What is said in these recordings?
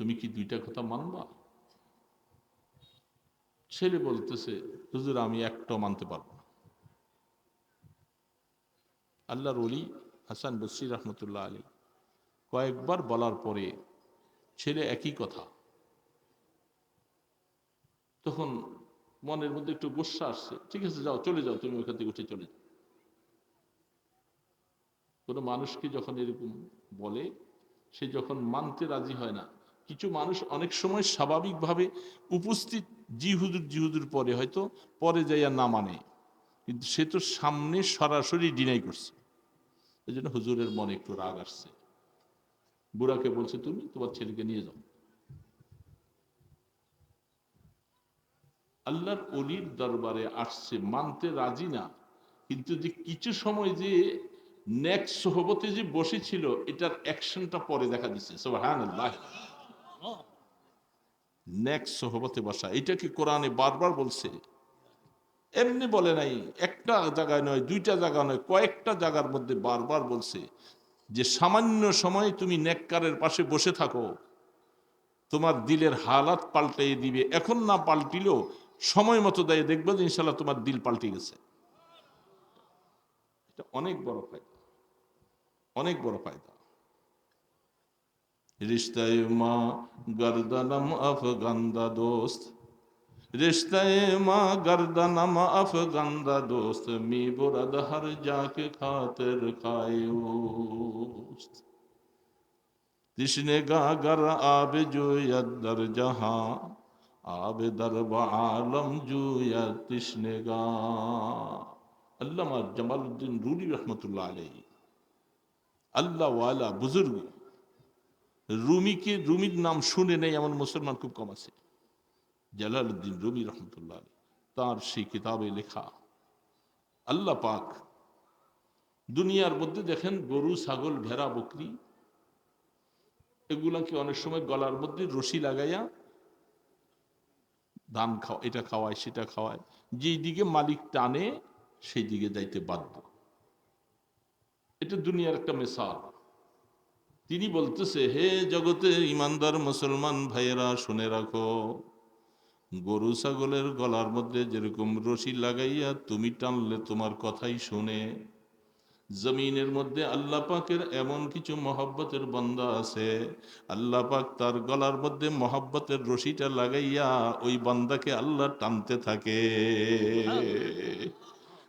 তুমি কি দুইটা কথা মানবা? ছেলে বলতেছে, হুজুর, আমি একটাও মানতে পারব না। আল্লাহর অলি হাসান বসির রহমতুল্লাহ আলী কয়েকবার বলার পরে ছেলে একই কথা। তখন মনের মধ্যে একটু গোসা আসছে, ঠিক আছে, যাও, চলে যাও, তুমি ওখান থেকে উঠে চলে যাও। কোনো মানুষকে যখন এরকম বলে, সে যখন মানতে রাজি হয় না কিছু মানুষ অনেক সময় স্বাভাবিকভাবে উপস্থিত জি হুজুর জি হুজুর পরে, হয়তো পরে যাইয়া না মানে। কিন্তু সে তো সামনে সরাসরি ডিনাই করছে। এই জন্য হুজুরের মনে একটু রাগ আসছে। বুড়াকে বলছে, তুমি তোমার ছেলেকে নিয়ে যাও। আল্লাহর অলির দরবারে আসছে, মানতে রাজি না। কিন্তু যে কিছু সময় যে নেক্সট সোহবতে যে বসেছিল, এটার অ্যাকশনটা পরে দেখা দিচ্ছে। সুবহানাল্লাহ। নেক্সট সোহবতে বসা। এটা কি কোরআনে বারবার বলছে? এমনি বলে নাই, একটা জায়গায় নয়, দুইটা জায়গা নয়, কয়েকটা জায়গার মধ্যে বারবার বলছে যে সামান্য সময় তুমি নেককারের পাশে বসে থাকো। তোমার দিলের হালাত পাল্টাইয়ে দিবে। এখন না পাল্টিলেও সময় মতো দেয় দেখবে যে ইনশাল্লাহ তোমার দিল পাল্টে গেছে। এটা অনেক বড় ফায়দা। অনেক বড় ফায়দা। রিস্তায় মা গর্দানম আফগান্দা দোস্ত রিস্তায় মা গর্দানম আফগান্দা দোস্ত মি বুরদ হর যাকে খাতের খায়ুস্ত তৃষ্ণে গা গর আব জুয়দ্দর জাহাঁ আব দরব আলম জুয়া তৃষ্ণে গা আল্লামা জামালউদ্দিন রুলি রহমতুল্লাহ আলাই আল্লাহ ওয়ালা বুজুর্গ রুমিকে, রুমির নাম শুনে নেই, এমন মুসলমান খুব কম আছে। জালালউদ্দিন রুমি রহমতুল্লাহ তার সেই কিতাবে লেখা, আল্লাহ পাক দুনিয়ার মধ্যে দেখেন গরু, ছাগল, ভেড়া, বকরি, এগুলাকে অনেক সময় গলার মধ্যে রশি লাগাইয়া ধান খাওয়া, এটা খাওয়ায়, সেটা খাওয়ায়। যেই দিকে মালিক টানে, সেই দিকে যাইতে বাধ্য। এটা দুনিয়ার একটা মেসাল। তিনি বলতেছে, হে জগতে ইমানদার মুসলমান ভাইয়েরা, শুনে রাখো। গরু ছাগলের গলার মধ্যে যেরকম রশি লাগাইয়া তুমি টানলে তোমার কথাই শুনে। জমিনের মধ্যে আল্লাহ পাকের এমন কিছু মহব্বতের বন্দা আছে। আল্লাহ পাক তার গলার মধ্যে মহব্বতের রশিটা লাগাইয়া ওই বান্দাকে আল্লাহ টানতে থাকে।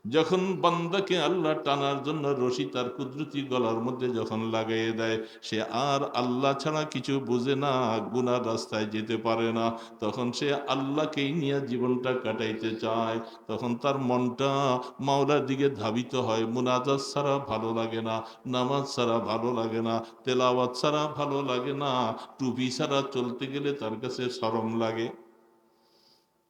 যখন বান্দাকে আল্লাহ টানার জন্য রশি তার কুদরতি গলার মধ্যে যখন লাগাইয়ে দেয়, সে আর আল্লাহ ছাড়া কিছু বুঝে না গুনার রাস্তায় যেতে পারে না। তখন সে আল্লাহকেই নিয়ে জীবনটা কাটাইতে চায়। তখন তার মনটা মাওলার দিকে ধাবিত হয়। মুনাজাত ছাড়া ভালো লাগে না, নামাজ ছাড়া ভালো লাগে না, তেলাওয়াত ছাড়া ভালো লাগে না, টুপি ছাড়া চলতে গেলে তার কাছে সরম লাগে।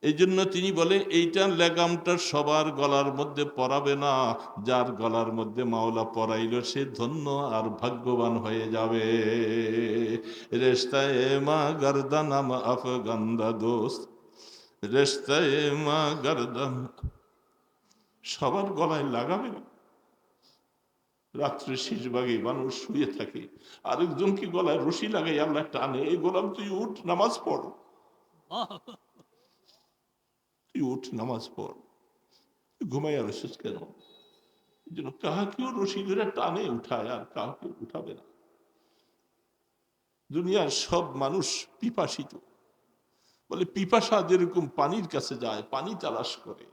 এই জন্য তিনি বলে এইটা লেগামটা সবার গলার মধ্যে পরাবে না। যার গলার মধ্যে মাওলা পরাইল, সে ধন্য আর ভাগ্যবান হয়ে যাবে। রেস্তায় মা গর্দানাম আফগান্দা দোস্ত। রেস্তায় মা গর্দান সবার গলায় লাগাবে না। রাত্রে শেষ ভাগে মানুষ শুয়ে থাকে। আরেকজনকে গলায় রশি লাগাই আল্লাহ টানে এই গোলাম, তুই উঠ, নামাজ পড়। তুই উঠ, নামাজ পড়। ঘুমাইয়া রসিস কেন? এই জন্য কাহাকেও রশি ধরে টানে উঠায়, আর কাউকে উঠাবে না। দুনিয়ার সব মানুষ পিপাসিত। বলে পিপাসা যেরকম পানির কাছে যায়, পানি তালাশ করে।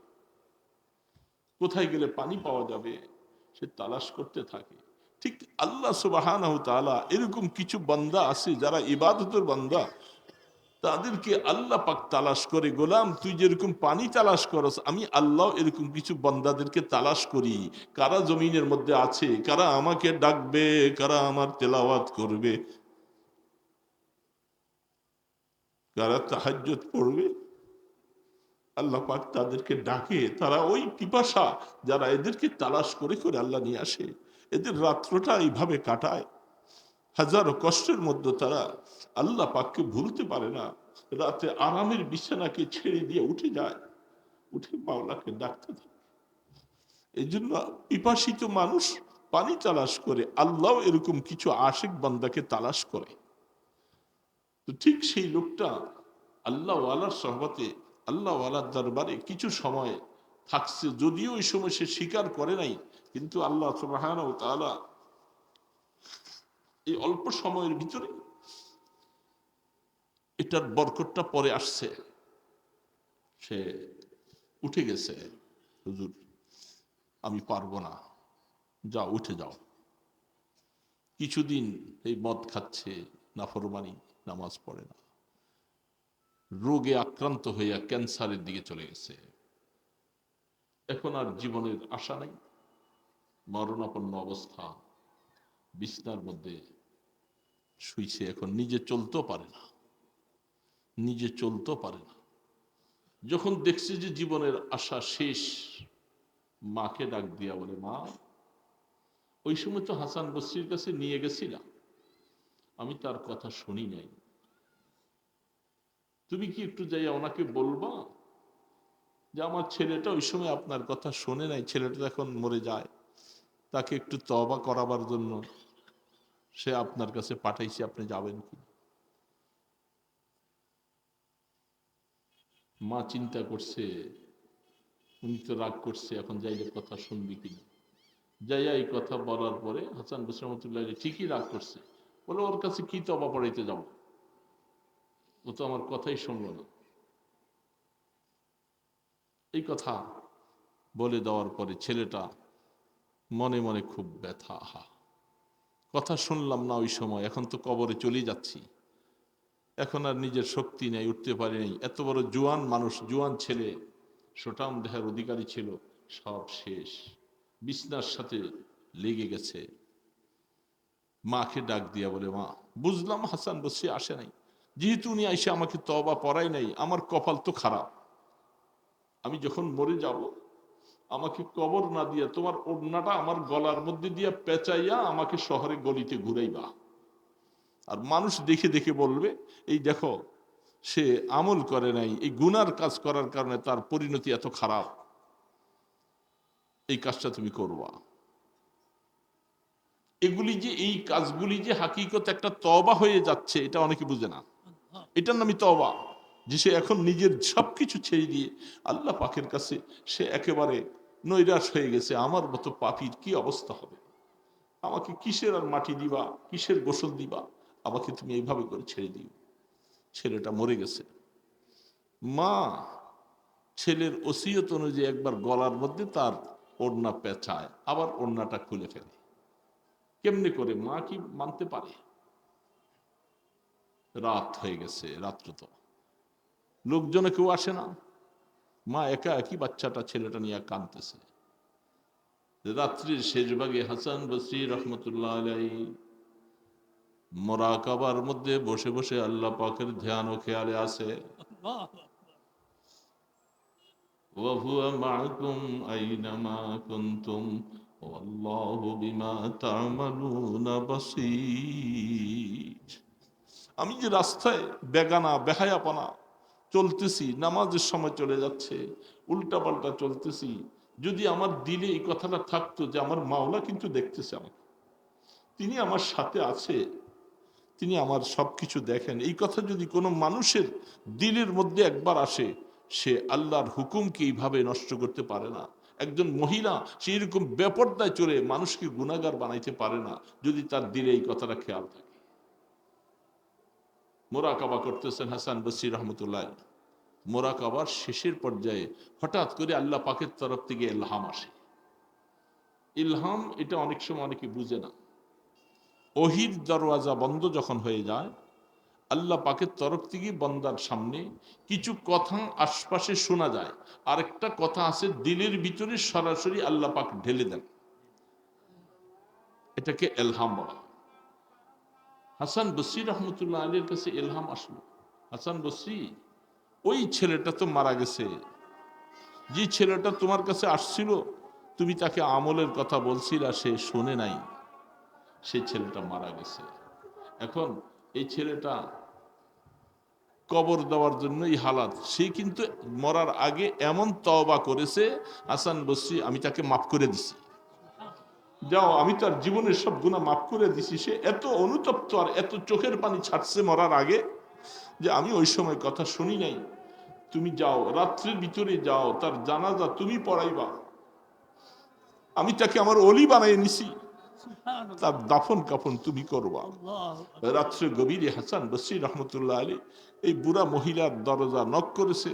কোথায় গেলে পানি পাওয়া যাবে, সে তালাশ করতে থাকে। ঠিক আল্লাহ সুবাহান এরকম কিছু বান্দা আছে যারা ইবাদতের বান্দা। তাদেরকে আল্লাহ পাক তালাশ করে, গোলাম, তুই যেরকম পানি তালাশ করস, আমি আল্লাহ এরকম কিছু বান্দাদেরকে তালাশ করি। কারা জমিনের মধ্যে আছে, কারা আমাকে ডাকবে, কারা আমার তেলাওয়াত করবে? কারা তাহাজ্জত পড়বে? আল্লাহ পাক তাদেরকে ডাকে, তারা ওই পিপাসা যারা এদেরকে তালাশ করে করে আল্লাহ নিয়ে আসে। এদের রাত্রটা এইভাবে কাটায়। হাজারো কষ্টের মধ্যে তারা আল্লাহ পাককে ভুলতে পারে না। রাতে আরামের বিছানাকে ছেড়ে দিয়ে উঠে যায়। উঠে মাওলাকে ডাকতে থাকে। এই জন্য পিপাসিত মানুষ পানি তালাশ করে, আল্লাহ এরকম কিছু আশেক বান্দাকে তালাশ করে। তো ঠিক সেই লোকটা আল্লাহ ওয়ালার সহবতে আল্লাহ ওয়ালার দরবারে কিছু সময় থাকছে। যদিও ওই সময় সে স্বীকার করে নাই, কিন্তু আল্লাহ সুবহানাহু ওয়া তাআলা এই অল্প সময়ের ভিতরে এটার বরকতটা পরে আসছে। সে উঠে গেছে, হুজুর, আমি পারব না। যাও, উঠে যাও। কিছুদিন এই মদ খাচ্ছে, নাফরমানি, নামাজ পড়ে না। রোগে আক্রান্ত হইয়া ক্যান্সারের দিকে চলে গেছে। এখন আর জীবনের আশা নাই। মরণাপন্ন অবস্থা বিছনার মধ্যে শুইছে, এখন নিজে চলতেও পারে না। নিজে চলতেও পারে না। যখন দেখছে যে জীবনের আশা শেষ, মাকে ডাক দিয়া বলে, মা, ওই সময় তো হাসান বসরির কাছে নিয়ে গেছিলাম। আমি তার কথা শুনি নাই। তুমি কি একটু যাই ওনাকে বলবা যে, আমার ছেলেটা ওই সময় আপনার কথা শোনে নাই, ছেলেটা এখন মরে যায়। তাকে একটু তবা করাবার জন্য সে আপনার কাছে পাঠাইছে, আপনি যাবেন কি? মা চিন্তা করছে, উনি তো রাগ করছে, এখন যাইলে কথা শুনবি কিনা? যাইয়া এই কথা বলার পরে হাসান বসর রহমতুল্লাহ ঠিকই রাগ করছে, বলে ওর কাছে কি তবা পড়াইতে যাব? ও তো আমার কথাই শুনলো না। এই কথা বলে দেওয়ার পরে ছেলেটা মনে মনে খুব ব্যথা, আহা। কথা শুনলাম না ওই সময়, এখন তো কবরে চলে যাচ্ছি। এখন আর নিজের শক্তি নেই, উঠতে পারি নাই। এত বড় জুয়ান মানুষ, জুয়ান ছেলে সোটাম দেহের অধিকারী ছিল, সব শেষ। বিছনার সাথে লেগে গেছে। মাকে ডাক দিয়া বলে, মা, বুঝলাম হাসান বসে আসে নাই। যেহেতু উনি আইসে আমাকে তবা পড়াই নাই, আমার কপাল তো খারাপ। আমি যখন মরে যাব আমাকে কবর না দিয়া তোমার ওড়নাটা আমার গলার মধ্যে দিয়া পেঁচাইয়া আমাকে শহরে গলিতে ঘুরাইবা। আর মানুষ দেখে দেখে বলবে, এই দেখো, সে আমল করে নাই, এই গুনার কাজ করার কারণে তার পরিণতি এত খারাপ। এই কাজটা তুমি করবা। এগুলি যে, এই কাজগুলি যে হাকিকত একটা তবা হয়ে যাচ্ছে, এটা অনেকে বুঝে না। এটার নামই তবা যে সে এখন নিজের সবকিছু ছেড়ে দিয়ে আল্লাহ পাখের কাছে সে একেবারে নৈরাশ হয়ে গেছে, আমার মতো পাপির কি অবস্থা হবে? আমাকে কিসের আর মাটি দিবা? কিসের গোসল দিবা? আমাকে তুমি এইভাবে করে ছেড়ে দিও। ছেলেটা মরে গেছে। মা, ছেলের ওসিয়ত অনুযায়ী একবার গলার মধ্যে তার ওড়না পেঁচায়, আবার ওড়নাটা খুলে ফেলে। কেমনি করে? মা কি মানতে পারে? রাত হয়ে গেছে, রাত্র তো। লোকজনে কেউ আসে না। মা একা একই বাচ্চাটা ছেলেটা নিয়ে কাঁদতেছে রাত্রির শেষ ভাগে হাসান বসরি রহমতুল্লাহ আলাই মোরাকাবার মধ্যে বসে বসে আল্লাহ পাকের ধ্যান ও খেয়ালে আসে وهو معكم أينما كنتم والله بما تعملون بصير আমি যে রাস্তায় বেগানা বেহায়াপনা চলতেছি, নামাজের সময় চলে যাচ্ছে, উল্টাপাল্টা চলতেছি। যদি আমার দিলে এই কথাটা থাকতো যে আমার মাওলা কিন্তু দেখতেছে আমাকে। তিনি আমার সাথে আছে, তিনি আমার সব কিছু দেখেন। এই কথা যদি কোনো মানুষের দিলের মধ্যে একবার আসে, সে আল্লাহর হুকুমকে এইভাবে নষ্ট করতে পারে না। একজন মহিলা, সে এরকম বেপর্দায় চলে মানুষকে গুণাগার বানাইতে পারে না, যদি তার দিলে এই কথাটা খেয়াল থাকে। মোরাকাবা করতেছেন হাসান বসির রহমতুল্লাহ। মোরাকাবার শেষের পর্যায়ে হঠাৎ করে আল্লাহ পাকের তরফ থেকে ইলহাম আসে। ইলহাম এটা অনেক সময় অনেকে বুঝে না। ওহির দরওয়াজা বন্ধ যখন হয়ে যায়, আল্লাহ পাকের তরফ থেকে বন্দার সামনে কিছু কথা আশপাশে শোনা যায়। আরেকটা কথা আছে, দিলের ভিতরে সরাসরি আল্লাহ পাক ঢেলে দেন। এটাকে এলহাম বলা হয়। হাসান বসরি রহমতুল্লাহ আলীর কাছে এলহাম আসলো। হাসান বসরি, ওই ছেলেটা তো মারা গেছে। যে ছেলেটা তোমার কাছে আসছিল, তুমি তাকে আমলের কথা বলছিল, সে শোনে নাই। সেই ছেলেটা মারা গেছে। এখন এই ছেলেটা কবর দেওয়ার জন্য এই হালাত। সে কিন্তু মরার আগে এমন তওবা করেছে, হাসান বসরি, আমি তাকে মাফ করে দিছি। যাও, আমি তার জীবনের সব গুণা মাফ করে দিছি। সে এত অনুতপ্ত আর এত চোখের পানি ছাড়ছে মরার আগে যে আমি ওই সময় কথা শুনি নাই। তুমি যাও, রাত্রের ভিতরে যাও, তার জানাজা তুমি পড়াইবা। আমি তাকে আমার অলি বানাই নিছি। তার দাফন কাফন তুমি করবা। রাত্রে গভীরে হাসান বসির রহমতুল্লাহ আলী এই বুড়া মহিলার দরজা নক করেছে,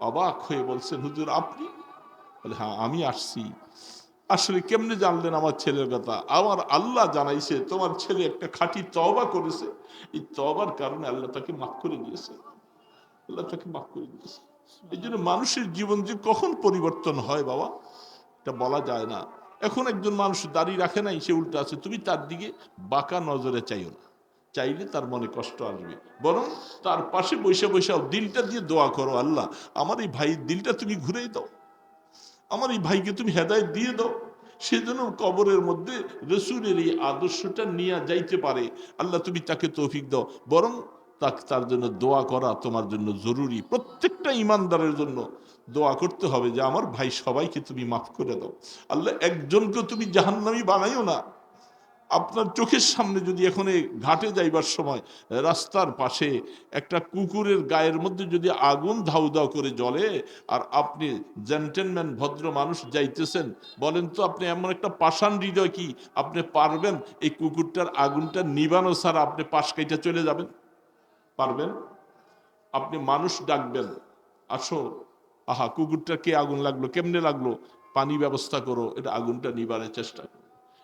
অবাক হয়ে বলছেন, হুজুর, আপনি? হ্যাঁ আমি আসছি। আসলে কেমনে জানলেন আমার ছেলের কথা? আমার আল্লাহ জানাইছে, তোমার ছেলে একটা খাঁটি তবা করেছে। এই তবার কারণে আল্লাহ তাকে মাফ করে দিয়েছে। আল্লাহ তাকে মাফ করে দিয়েছে। এই জন্য মানুষের জীবন যে কখন পরিবর্তন হয় বাবা, এটা বলা যায় না। এখন একজন মানুষ দাড়ি রাখে নাই, সে উল্টো আছে, তুমি তার দিকে বাঁকা নজরে চাইও না। চাইলে তার মনে কষ্ট আসবে। বরং তার পাশে বৈশা বৈশা দিলটা দিয়ে দোয়া করো, আল্লাহ, আমার এই ভাই দিলটা তুমি ঘুরেই দাও। আমার এই ভাইকে তুমি হেদায় দিয়ে দাও। সেজন্য কবরের মধ্যে রসুলের এই আদর্শটা নিয়ে যাইতে পারে। আল্লাহ তুমি তাকে তৌফিক দাও। বরং তার জন্য দোয়া করা তোমার জন্য জরুরি। প্রত্যেকটা ইমানদারের জন্য দোয়া করতে হবে যে, আমার ভাই সবাইকে তুমি মাফ করে দাও। আল্লাহ একজনকে তুমি জাহান্নামি বানাইও না। আপনার চোখের সামনে যদি এখন ঘাটে যাইবার সময় রাস্তার পাশে একটা কুকুরের গায়ের মধ্যে যদি আগুন ধাউ ধাউ করে জ্বলে, আর আপনি জেন্টেলম্যান ভদ্র মানুষ যাইতেছেন, বলেন তো আপনি এমন একটা পাষাণ হৃদয় কি? আপনি পারবেন এই কুকুরটার আগুনটা নিবানো ছাড়া আপনি পাশ কাইটা চলে যাবেন? পারবেন? আপনি মানুষ ডাকবেন, আসো, আহা কুকুরটা কে আগুন লাগল, কেমনে লাগল? পানি ব্যবস্থা করো, এটা আগুনটা নিবারের চেষ্টা করো।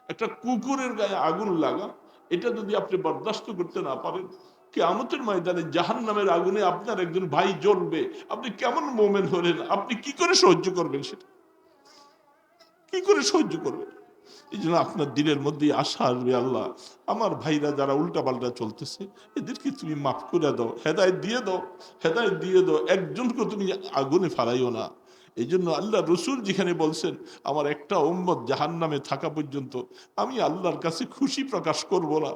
একটা কুকুরের গায়ে আগুন লাগা এটা যদি আপনি বরদাস্ত করতে না পারেন কেমতের ময়দানে জাহান নামের আগুনে আপনার একজন ভাই জ্বলবে। আপনি কেমন মোমেন হলেন? আপনি কি করে সহ্য করবেন সেটা? কি করে সহ্য করবেন? এই জন্য আপনার দিনের মধ্যে আশা আসবে আল্লাহ। আমার ভাইরা যারা উল্টা পাল্টা চলতেছে, এদেরকে তুমি মাফ করে দাও হেদায় দিয়ে দাও হেদায় দিয়ে দাও। একজনকে তুমি আগুনে ফালাইও না। এই জন্য আল্লাহ রসুল যেখানে বলছেন, আমার একটা ওম্মত জাহান নামে থাকা পর্যন্ত আমি আল্লাহর কাছে খুশি প্রকাশ করব না।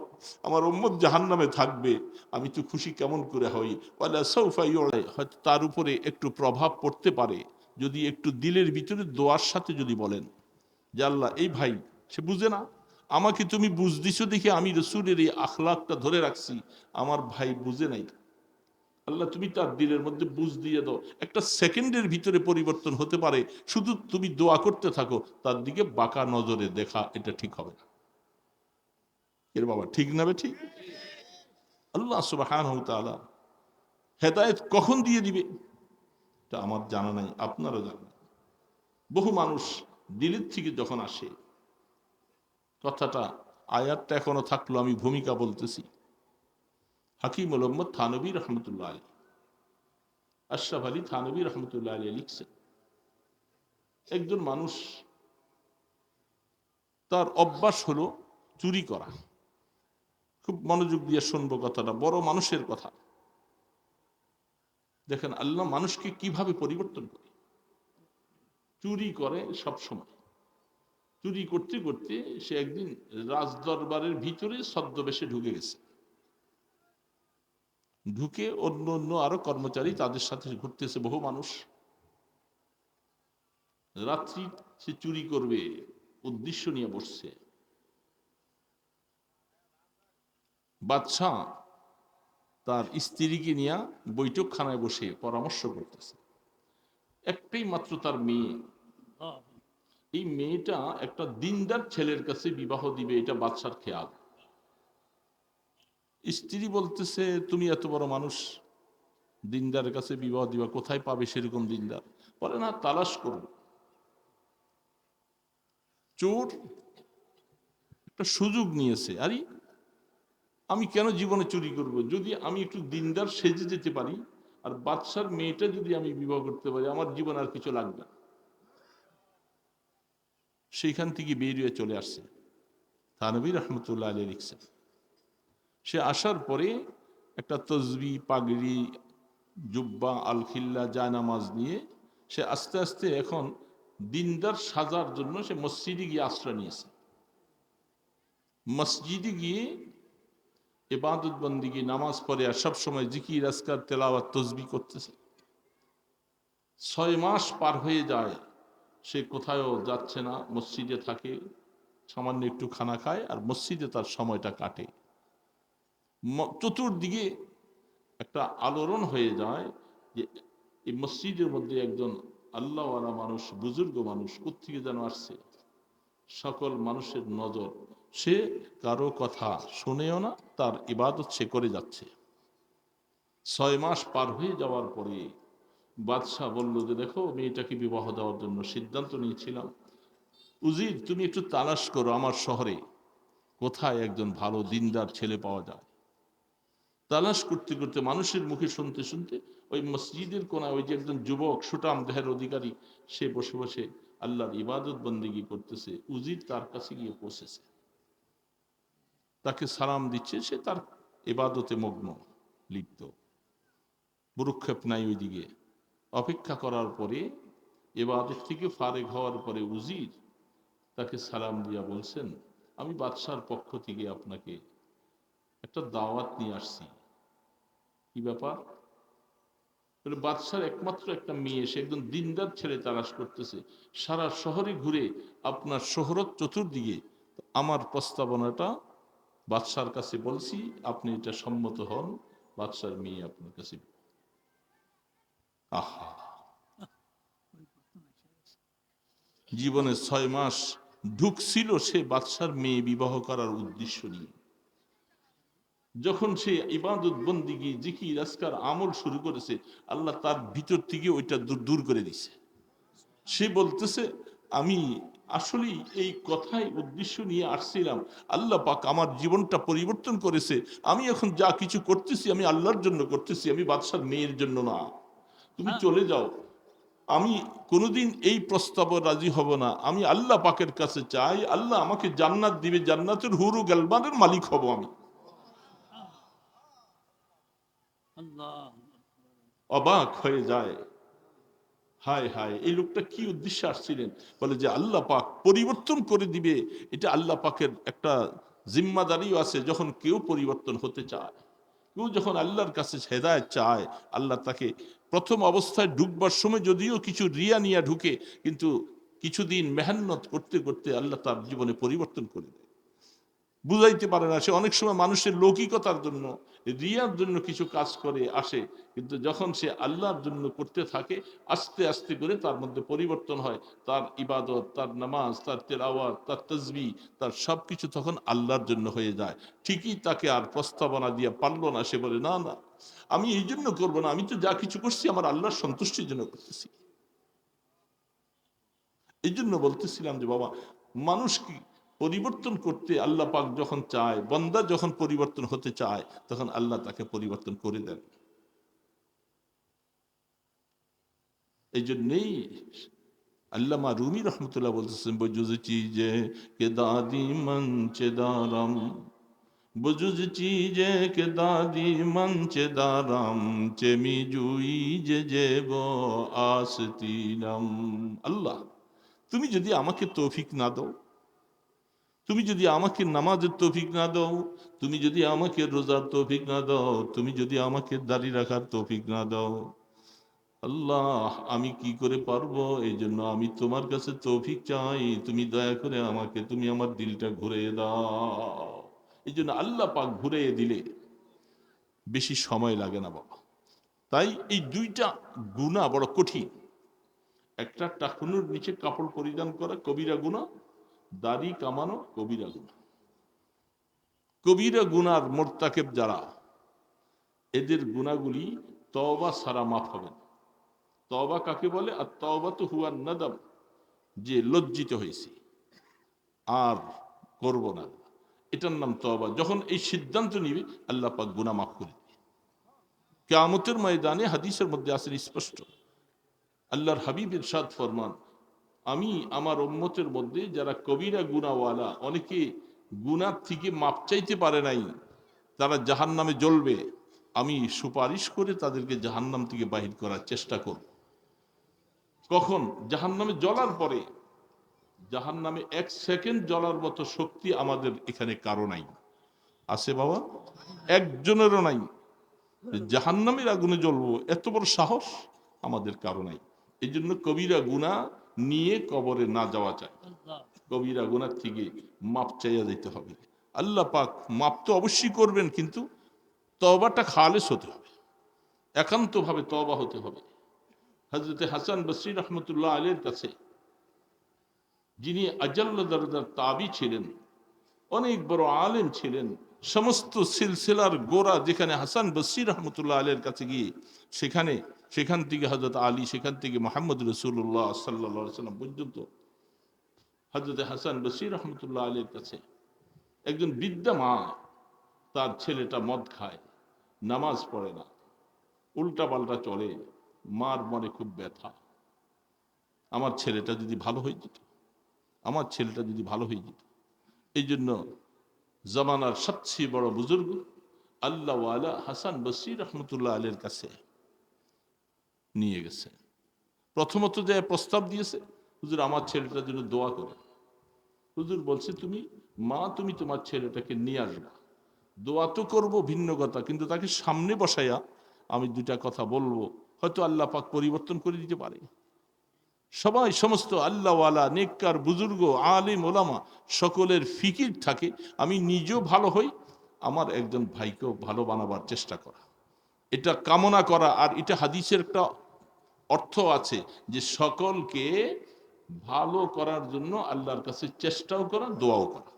আমার ওম্মত জাহান নামে থাকবে, আমি তো খুশি কেমন করে হই? হয়তো তার উপরে একটু প্রভাব পড়তে পারে, যদি একটু দিলের ভিতরে দোয়ার সাথে যদি বলেন, যে আল্লাহ, এই ভাই, সে বুঝে না? আমাকে তুমি বুঝ দিছো দেখে আমি রসুলের এই আখলাকটা ধরে রাখছি। আমার ভাই বুঝে নাই। আল্লাহ, তুমি তার দিলের মধ্যে বুঝ দিয়ে দাও। একটা সেকেন্ডের ভিতরে পরিবর্তন হতে পারে। শুধু তুমি দোয়া করতে থাকো, তার দিকে বাঁকা নজরে দেখা, এটা ঠিক হবে না। এর বাবা, ঠিক নাবে ঠিক আল্লাহ সুবাহান তাআলা হেদায়েত কখন দিয়ে দিবে? এটা আমার জানা নাই, আপনারও জানা বহু মানুষ দিলের থেকে যখন আসে, কথাটা, আয়াতটা এখনও থাকল, আমি ভূমিকা বলতেছি। হাকিম মোহাম্মদ থানবী রহমতুল্লাহ আলী আশরাফ আলী থানবী রহমতুল্লাহ আলী লিখছেন, একজন মানুষ, তার অভ্যাস হলো চুরি করা। খুব মনোযোগ দিয়ে শুনব কথাটা, বড় মানুষের কথা। দেখেন, আল্লাহ মানুষকে কীভাবে পরিবর্তন করে? চুরি করে সব সময়। চুরি করতে করতে সে একদিন রাজদরবারের ভিতরে ছদ্মবেশে ঢুকে গেছে। ঢুকে অন্য অন্য আরও কর্মচারী তাদের সাথে ঘুরতেছে বহু মানুষ। রাত্রি সে চুরি করবে উদ্দেশ্য নিয়ে বসছে। বাদশাহ তার স্ত্রীকে নিয়ে বৈঠকখানায় বসে পরামর্শ করতেছে। একটাই মাত্র তার মেয়ে। এই মেয়েটা একটা দিনদার ছেলের কাছে বিবাহ দিবে এটা বাদশার খেয়াল। স্ত্রী বলতেছে, তুমি এত বড় মানুষ দিনদার কাছে বিবাহ দিবা, কোথায় পাবে সেরকম দিনদার? বলে, না, তালাশ করব চোর একটা সুযোগ নিয়েছে, আরে, আমি কেন জীবনে চুরি করব? যদি আমি একটু দিনদার সেজে যেতে পারি, আর বাদশার মেয়েটা যদি আমি বিবাহ করতে পারি, আমার জীবন আর কিছু লাগবে সেইখান থেকে বেরিয়ে চলে আসছে। থানবী রহমতুল্লাহ আলী লিখছেন। সে আসার পরে একটা তসবি, পাগড়ি, জুব্বা, আলখিল্লা, জায়নামাজ নিয়ে সে আস্তে আস্তে এখন দিনদার সাজার জন্য সে মসজিদে গিয়ে আশ্রয় নিয়েছে। মসজিদে গিয়ে এ এবাদত বন্দিগি নামাজ পড়ে আর সবসময় জিকির, আজকার, তেলাওয়াত, তসবি করতেছে। ছয় মাস পার হয়ে যায়, সে কোথায়ও যাচ্ছে না, মসজিদে থাকে, সামান্য একটু খানা খায় আর মসজিদে তার সময়টা কাটে। চতুর্দিকে একটা আলোড়ন হয়ে যায় যে এই মসজিদের মধ্যে একজন আল্লাহওয়ালা মানুষ, বুজুর্গ মানুষ কোথেকে যেন আসছে? সকল মানুষের নজর। সে কারও কথা শুনেও না, তার ইবাদত সে করে যাচ্ছে। ছয় মাস পার হয়ে যাওয়ার পরে বাদশাহ বলল যে, দেখো, মেয়েটাকে বিবাহ দেওয়ার জন্য সিদ্ধান্ত নিয়েছিলাম। উজির, তুমি একটু তালাশ করো আমার শহরে। কোথায় একজন ভালো দিনদার ছেলে পাওয়া যায়? তালাশ করতে করতে, মানুষের মুখে শুনতে শুনতে ওই মসজিদের কোনায় ওই যে একজন যুবক সুটাম দেহের অধিকারী, সে বসে বসে আল্লাহর ইবাদত বন্দিগি করতেছে, উজির তার কাছে গিয়ে পৌঁছেছে। তাকে সালাম দিচ্ছে, সে তার ইবাদতে মগ্ন, লিপ্ত। বুরুক্ষেপ নাই ওইদিকে। অপেক্ষা করার পরে এবাদত থেকে ফারেক হওয়ার পরে উজির তাকে সালাম দিয়া বলছেন, আমি বাদশার পক্ষ থেকে আপনাকে একটা দাওয়াত নিয়ে আসছি। কি ব্যাপার? বলে বাদশার একমাত্র একটা মেয়ে, সে একজন দিনদার ছেলে তালাশ করতেছে। সারা শহরে ঘুরে আপনার শহরত চতুর্দিকে আমার প্রস্তাবনাটা বাদশার কাছে বলছি, আপনি এটা সম্মত হন, বাদশার মেয়ে আপনার কাছে। আহা! জীবনে ছয় মাস ঢুকছিল সে বাদশার মেয়ে বিবাহ করার উদ্দেশ্য নিয়ে। যখন সে ইবাদত বন্দিগি জিকি রাস্কার আমল শুরু করেছে আল্লাহ তার ভিতর থেকে ওইটা দূর দূর করে দিছে। সে বলতেছে আমি আসলেই এই কথাই উদ্দেশ্য নিয়ে আসছিলাম। আল্লাহ পাক আমার জীবনটা পরিবর্তন করেছে। আমি এখন যা কিছু করতেছি আমি আল্লাহর জন্য করতেছি আমি বাদশার মেয়ের জন্য না। তুমি চলে যাও। আমি কোনোদিন এই প্রস্তাবে রাজি হব না। আমি আল্লাহ পাকের কাছে চাই আল্লাহ আমাকে জান্নাত দিবে জান্নাতের হুরু গালবানের মালিক হব আমি আল্লাহ অবাক হয়ে যায়। হায় হায়, এই লোকটা কি উদ্দেশ্যে আসছিলেন? বলে যে আল্লাহ পাক পরিবর্তন করে দিবে। এটা আল্লাহ পাকের একটা জিম্মাদারিও আছে যখন কেউ পরিবর্তন হতে চায়। কেউ যখন আল্লাহর কাছে হেদায়ত চায়, আল্লাহ তাকে প্রথম অবস্থায় ঢুকবার সময় যদিও কিছু রিয়া নিয়া ঢুকে, কিন্তু কিছুদিন মেহান্নত করতে করতে আল্লাহ তার জীবনে পরিবর্তন করে দেয়। বুঝাইতে পারে না। সে অনেক সময় মানুষের লৌকিকতার জন্য, রিয়ার জন্য কিছু কাজ করে, আসে। কিন্তু যখন সে আল্লাহর জন্য করতে থাকে, আস্তে আস্তে করে তার মধ্যে পরিবর্তন হয়। তার ইবাদত, তার নামাজ, তার তেলাওয়াত, তার তসবি তার সব কিছু তখন আল্লাহর জন্য হয়ে যায়। ঠিকই তাকে আর প্রস্তাবনা দিয়ে পারল না। সে বলে, না না, আমি এই জন্য করব না। আমি তো যা কিছু করছি, আমার আল্লাহর সন্তুষ্টির জন্য করতেছি। এই জন্য বলতেছিলাম যে, বাবা, মানুষ কি পরিবর্তন করতে আল্লাহ পাক যখন চায়, বন্দা যখন পরিবর্তন হতে চায়, তখন আল্লাহ তাকে পরিবর্তন করে দেন। এই জন্যেই আল্লামা রুমি রহমতুল্লাহ বলতেছেন বজুজ যে কে দাদি মঞ্চে দারাম বজুজ যে কে দাদি মঞ্চে দারাম চেমি জুই যে যে যেব আসতিলাম। আল্লাহ, তুমি যদি আমাকে তৌফিক না দাও তুমি যদি আমাকে নামাজের তৌফিক না দাও, তুমি যদি আমাকে রোজার তৌফিক না দাও, তুমি যদি আমাকে দাড়ি রাখার তৌফিক না দাও, আল্লাহ, আমি কি করে পারব? এই জন্য আমি তোমার কাছে তৌফিক চাই। তুমি দয়া করে আমাকে, তুমি আমার দিলটা ঘুরে দাও। এই জন্য আল্লাহ পাক ঘুরে দিলে বেশি সময় লাগে না বাবা। তাই এই দুইটা গুণা বড় কঠিন। একটা টাকুনুর নিচে কাপড় পরিধান করা, কবিরা গুণা দাড়ি কামানো কবিরা গুণা। কবিরা গুনার মোর্তাকেব যারা, এদের গুণাগুলি তওবা সারা মাফ হবে না। তওবা কাকে বলে? আর তওবা তো হুয়ার নাদাম যে লজ্জিত হয়েছে। আর করব না। এটার নাম তবা যখন এই সিদ্ধান্ত নিবে, আল্লাহ পাক গুনাহ মাফ করে দিবে। কেয়ামতের ময়দানে হাদিসের মধ্যে আসেন স্পষ্ট। আল্লাহর হাবিব ইরশাদ ফরমান আমি আমার উম্মতের মধ্যে যারা কবিরা গুনাওয়ালা অনেকে গুনার থেকে মাপ চাইতে পারে নাই, তারা জাহান নামে জ্বলবে। আমি সুপারিশ করে তাদেরকে জাহান্নাম থেকে বাহির করার চেষ্টা করব। কখন? জাহান্নামে জ্বলার পরে। জাহান্নামে এক সেকেন্ড জ্বলার মতো শক্তি আমাদের এখানে কারও নাই। আছে বাবা? একজনেরও নাই। জাহান্নামের আগুনে জ্বলবো, এত বড় সাহস আমাদের কারও নাই। এই জন্য কবিরা গুণা নিয়ে কবরে না যাওয়া যায়। কবিরা গুনার থেকে মাপ চাইয়া যেতে হবে। আল্লাহ পাক মাপ তো অবশ্যই করবেন, কিন্তু তবাটা খালেস হতে হবে। একান্তভাবে তবা হতে হবে। হজরতে হাসান বসরি রহমতুল্লাহ আলের কাছে যিনি আজাল্লা দরদার তাবি ছিলেন, অনেক বড় আলেম ছিলেন, সমস্ত সিলসিলার গোড়া যেখানে হাসান বসরি রহমতুল্লাহ আলের কাছে গিয়ে সেখানে সেখান থেকে হজরত আলী, সেখান থেকে মোহাম্মদ রসুল্লাহ সাল্লা সাল্লাম পর্যন্ত। হজরত হাসান বসরি রহমতুল্লাহ আলীর কাছে। একজন বৃদ্ধা মা, তার ছেলেটা মদ খায়, নামাজ পড়ে না উল্টা পাল্টা চলে, মার মনে খুব ব্যথা। আমার ছেলেটা যদি ভালো হয়ে যেত, আমার ছেলেটা যদি ভালো হয়ে যেত, এই জন্য জমানার সবচেয়ে বড় বুজুর্গ আল্লাহ আলা হাসান বসির রহমতুল্লাহ আলের কাছে নিয়ে গেছে। প্রথমত যে প্রস্তাব দিয়েছে, হুজুর আমার ছেলেটার জন্য দোয়া করে। হুজুর বলছে, তুমি, মা, তুমি তোমার ছেলেটাকে নিয়ে আসবা। দোয়া তো করব ভিন্ন কথা, কিন্তু তাকে সামনে বসাইয়া আমি দুটা কথা বলব। হয়তো আল্লাহ পাক পরিবর্তন করে দিতে পারে। সবাই, সমস্ত আল্লাহওয়ালা, নেককার, বুজুর্গ, আলিম, ওলামা, সকলের ফিকির থাকে, আমি নিজেও ভালো হই, আমার একজন ভাইকেও ভালো বানাবার চেষ্টা করা। এটা কামনা করা, আর এটা হাদিসের একটা অর্থ আছে যে সকলকে ভালো করার জন্য আল্লাহর কাছে চেষ্টাও করা, দোয়াও করা।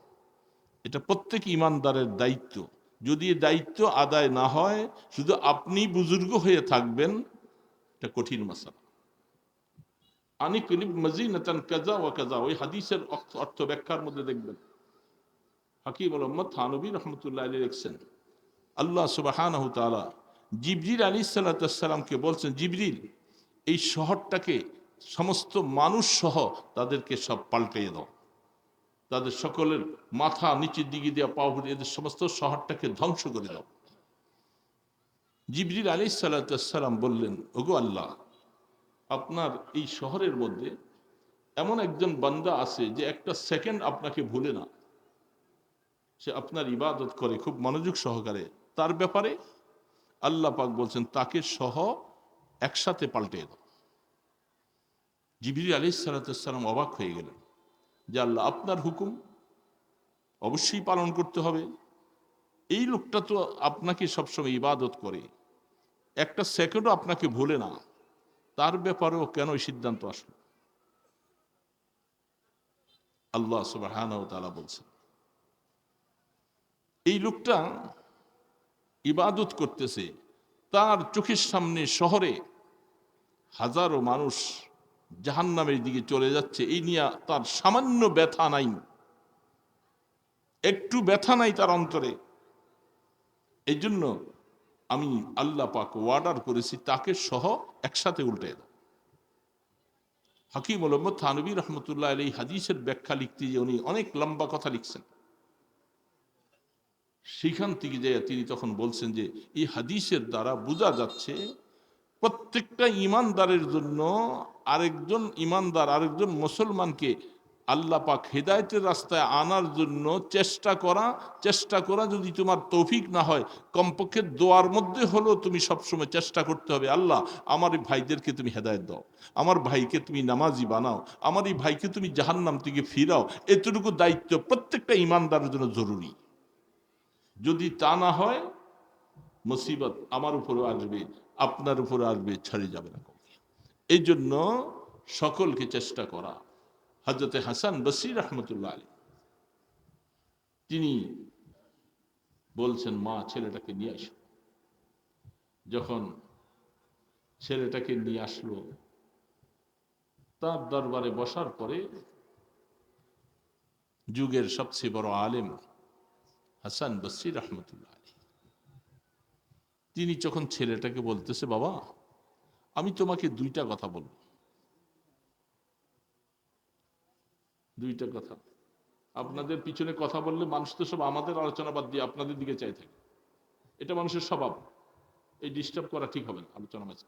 এটা প্রত্যেক ইমানদারের দায়িত্ব। যদি দায়িত্ব আদায় না হয়, শুধু আপনি বুজুর্গ হয়ে থাকবেন, এটা কঠিন মশালা। ওই হাদিসের অর্থ- ব্যাখ্যার মধ্যে দেখবেন। আল্লাহ জিবরিল আলী সাল্লাতামকে বলছেন, জিবরিল এই শহরটাকে সমস্ত মানুষ সহ তাদেরকে সব পাল্টিয়ে দাও। তাদের সকলের মাথা নিচের দিকে দেওয়া পাও ভরে এদের সমস্ত শহরটাকে ধ্বংস করে দাও। জিবরিল আলী সাল্লাতাম বললেন, ওগো আল্লাহ, আপনার এই শহরের মধ্যে এমন একজন বান্দা আছে যে একটা সেকেন্ড আপনাকে ভুলে না। সে আপনার ইবাদত করে, খুব মনোযোগ সহকারে। তার ব্যাপারে আল্লাহ পাক বলছেন, তাকে সহ একসাথে পাল্টে দাও জিবির আলী সালাতাম অবাক হয়ে গেলেন। যে আল্লাহ, আপনার হুকুম অবশ্যই পালন করতে হবে। এই লোকটা তো আপনাকে সবসময় ইবাদত করে। একটা সেকেন্ডও আপনাকে ভুলে না। তার ব্যাপারেও কেন এই সিদ্ধান্ত আসলো? আল্লাহ সুবাহ বলছেন, এই লোকটা ইবাদত করতেছে। তার চোখের সামনে শহরে হাজারো মানুষ জাহান্নামের দিকে চলে যাচ্ছে। এই নিয়ে তার সামান্য ব্যথা নাই। একটু ব্যথা নাই তার অন্তরে। এই জন্য আমি আল্লাহ পাক ওয়ার্ডার করেছি, তাকে সহ একসাথে উল্টে দাও। হাকিম মোহাম্মদ থানবী রহমতুল্লাহ এই হাদিসের ব্যাখ্যা লিখতে যে উনি অনেক লম্বা কথা লিখছেন। সেখান থেকে যে তিনি তখন বলছেন যে, এই হাদিসের দ্বারা বোঝা যাচ্ছে প্রত্যেকটা ইমানদারের জন্য আরেকজন ইমানদার, আরেকজন মুসলমানকে আল্লাহ পাক হেদায়তের রাস্তায় আনার জন্য চেষ্টা করা চেষ্টা করা যদি তোমার তৌফিক না হয়, কমপক্ষে দোয়ার মধ্যে হলেও তুমি সবসময় চেষ্টা করতে হবে, আল্লাহ আমার এই ভাইদেরকে তুমি হেদায়ত দাও, আমার ভাইকে তুমি নামাজি বানাও, আমার এই ভাইকে তুমি জাহান্নাম থেকে ফিরাও, এতটুকু দায়িত্ব প্রত্যেকটা ইমানদারের জন্য জরুরি। যদি তা না হয়, মুসিবত আমার উপরে আসবে, আপনার উপরে আসবে, ছাড়ে যাবে না। এই জন্য সকলকে চেষ্টা করা। হজরতে হাসান বসির রহমতুল্লাহ আলী তিনি বলছেন, মা, ছেলেটাকে নিয়ে আসো। যখন ছেলেটাকে নিয়ে আসলো, তার দরবারে বসার পরে যুগের সবচেয়ে বড় আলেম হাসান বসির রহমতুল্লাহ আলী তিনি যখন ছেলেটাকে বলতেছে, বাবা, আমি তোমাকে দুইটা কথা বলব। দুইটা কথা। আপনাদের পিছনে কথা বললে মানুষ তো সব আমাদের আলোচনা বাদ দিয়ে আপনাদের দিকে চাই থাকে। এটা মানুষের স্বভাব। এই ডিস্টার্ব করা ঠিক হবে না, আলোচনা মাঝে